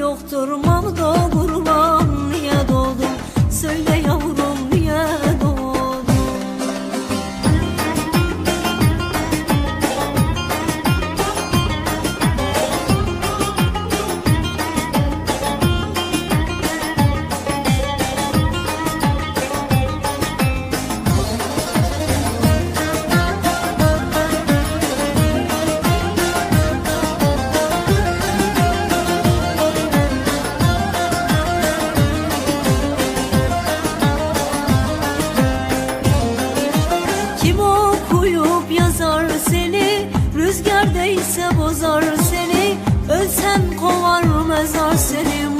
yoktur Magdogo kızar seni. Ölsen kovar mezar seni